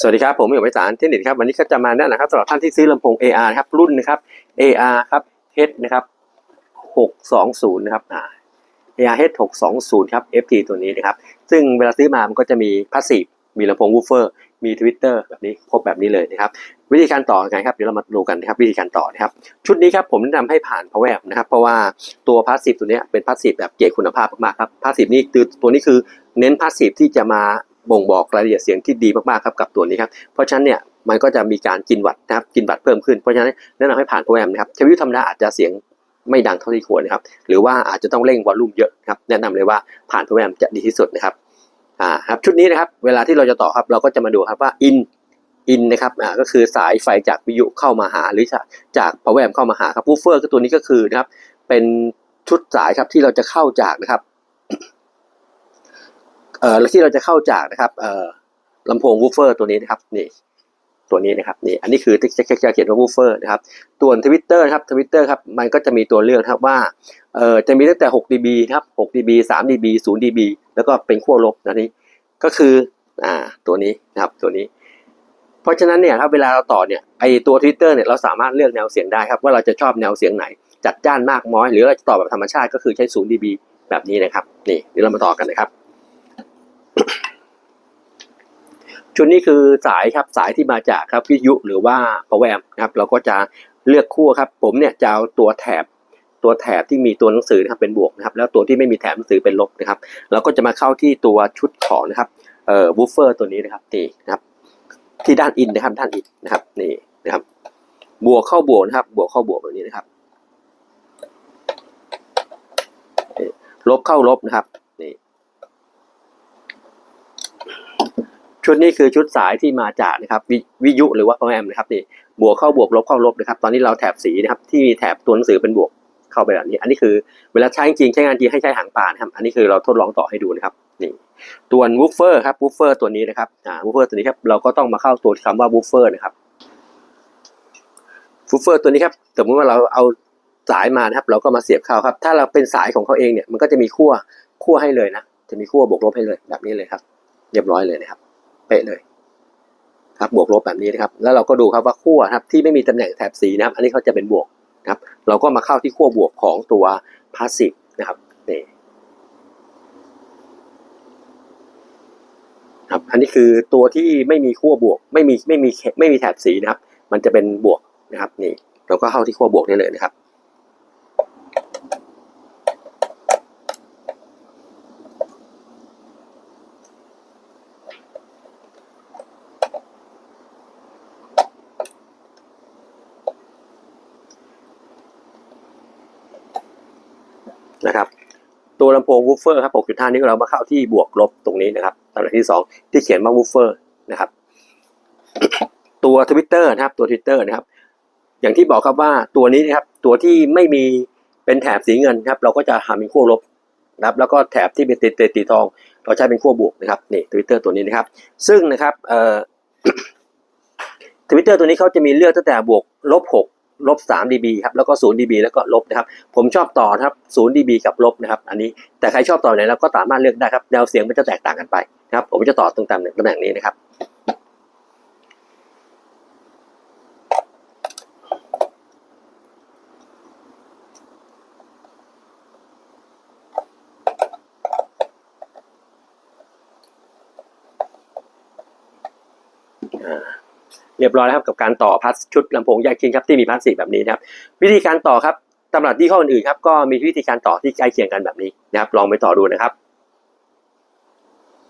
สวัสดีครับ ผมอยู่ไพศาลเทคนิคครับ วันนี้ก็จะมาแนะนำครับสำหรับท่านที่ซื้อลำโพง AR ครับ รุ่นนะครับ AR ครับ H นะครับ 620 นะครับอ่า AR H 620 ครับ FT ตัวนี้นะครับ ซึ่งเวลาซื้อมามันก็จะมีพาสซีฟมีลำโพงวูฟเฟอร์มีทวิตเตอร์แบบนี้ครบแบบนี้เลยนะครับ วิธีการต่อกันครับเดี๋ยวเรามาดูกันนะครับ วิธีการต่อนะครับ ชุดนี้ครับผมแนะนำให้ผ่าน power amp นะครับ เพราะว่าตัวพาสซีฟตัวเนี้ยเป็นพาสซีฟแบบเกรดคุณภาพมากๆครับพาสซีฟนี่คือตัวนี้คือเน้นพาสซีฟที่จะมา บ่งบอกรายละเอียดเสียงที่ดีมากๆครับกับตัวนี้ครับเพราะฉะนั้นเนี่ยมันก็จะมีการกินวัตนะครับกินวัตเพิ่มขึ้นเพราะฉะนั้นแนะนำให้ผ่าน power amp นะครับใช้วิธีธรรมดาอาจจะเสียงไม่ดังเท่าที่ควรนะครับหรือว่าอาจจะต้องเร่งวอลลุ่มเยอะครับแนะนำเลยว่าผ่าน power amp จะดีที่สุดนะครับอ่าครับชุดนี้นะครับเวลาที่เราจะต่อครับเราก็จะมาดูครับว่า in อินนะครับอ่าก็คือสายไฟจากวิทยุเข้ามาหาหรือจากจาก power amp เข้ามาหาครับวูฟเฟอร์ก็ตัวนี้ก็คือนะครับเป็นชุดสายครับที่เราจะเข้าจากนะครับ เอ่อที่เราจะเข้าจากนะครับเอ่อลำโพงวูฟเฟอร์ตัวนี้นะครับนี่ตัวนี้นะครับนี่อันนี้คือที่จะเขียนว่าวูฟเฟอร์นะครับตัวทวิตเตอร์ครับทวิตเตอร์ครับมันก็จะมีตัวเลือกครับว่าเอ่อจะมีตั้งแต่6 dB ครับ6 dB 3 dB 0 dB แล้วก็เป็นขั้วลบนะนี่ก็คืออ่าตัวนี้นะครับตัวนี้ เพราะฉะนั้นเนี่ยครับเวลาเราต่อเนี่ยไอตัวทวิตเตอร์เนี่ยเราสามารถเลือกแนวเสียงได้ครับว่าเราจะชอบแนวเสียงไหน จัดจ้านมากน้อย หรือเราจะต่อแบบธรรมชาติก็คือใช้0 dB แบบนี้นะครับนี่เดี๋ยวเรามาต่อกันนะครับ ชุดนี้คือสายครับสายที่มาจากครับวิทยุหรือว่า power amp นะครับ เราก็จะเลือกคู่ครับ ผมเนี่ยจะเอาตัวแถบตัวแถบที่มีตัวหนังสือนะครับเป็นบวกนะครับ แล้วตัวที่ไม่มีแถบหนังสือเป็นลบนะครับ เราก็จะมาเข้าที่ตัวชุดของนะครับเอ่อบูฟเฟอร์ตัวนี้นะครับนี่นะครับ ที่ด้านอินนะครับด้านอินนะครับนี่นะครับ บวกเข้าบวกนะครับ บวกเข้าบวกแบบนี้นะครับลบเข้าลบนะครับนี่ ชุดนี้คือชุดสายที่มาจากนะครับววิยุหรือว่า power amp นะครับนี่บวกเข้าบวกลบเข้าลบนะครับ ตอนนี้เราแถบสีนะครับที่มีแถบตัวหนังสือเป็นบวกเข้าไปแบบนี้ อันนี้คือเวลาใช้จริงใช้งานจริงให้ใช้หางปลานะครับ อันนี้คือเราทดลองต่อให้ดูนะครับนี่ตัววูฟเฟอร์ครับวูฟเฟอร์ตัวนี้นะครับอ่าวูฟเฟอร์ตัวนี้ครับเราก็ต้องมาเข้าตัวคำว่าวูฟเฟอร์นะครับวูฟเฟอร์ตัวนี้ครับสมมติว่าเราเอาสายมานะครับ เราก็มาเสียบเข้าครับ ถ้าเราเป็นสายของเขาเองเนี่ยมันก็จะมีขั้วขั้วให้เลยนะจะมีขั้วบวกลบให้เลยแบบนี้เลยครับ เรียบร้อยเลยนะครับ เป๊ะเลยครับบวกลบแบบนี้นะครับ แล้วเราก็ดูครับว่าขั้วครับที่ไม่มีตำแหน่งแถบสีนะครับ อันนี้เขาจะเป็นบวกนะครับ เราก็มาเข้าที่ขั้วบวกของตัวพาสซีฟนะครับนี่ครับอันนี้คือตัวที่ไม่มีขั้วบวก ไม่มีไม่มีไม่มีแถบสีนะครับ มันจะเป็นบวกนะครับนี่เราก็เข้าที่ขั้วบวกได้เลยนะครับ นะครับตัวลำโพงวูฟเฟอร์ครับ 6.5นี้เรามาเข้าที่บวกลบตรงนี้นะครับตำแหน่งที่ 2 ที่เขียนว่าวูฟเฟอร์นะครับ ตัวทวิตเตอร์นะครับ ตัวทวิตเตอร์นะครับ อย่างที่บอกครับว่าตัวนี้นะครับ ตัวที่ไม่มีเป็นแถบสีเงินครับ เราก็จะทำเป็นขั้วลบนะครับ แล้วก็แถบที่เป็นติดติดตีทอง เราใช้เป็นขั้วบวกนะครับ นี่ทวิตเตอร์ตัวนี้นะครับ ซึ่งนะครับเอ่อทวิตเตอร์ตัวนี้เขาจะมีเลือกตั้งแต่บวกลบ6 ลบ3 dB ครับแล้วก็0 dB แล้วก็ลบนะครับผมชอบต่อครับ0 dB กับลบนะครับอันนี้แต่ใครชอบต่อไหนเราก็สามารถเลือกได้ครับแนวเสียงมันจะแตกต่างกันไปนะครับผมจะต่อตรงตำแหน่งตำแหน่งนี้นะครับ เรียบร้อยแล้วครับกับการต่อพัสชุดลำโพงแยกชิ้นครับที่มีพัดสีแบบนี้นะครับวิธีการต่อครับตำรับที่ข้ออื่นๆครับก็มีวิธีการต่อที่ใกล้เคียงกันแบบนี้นะครับลองไปต่อดูนะครับ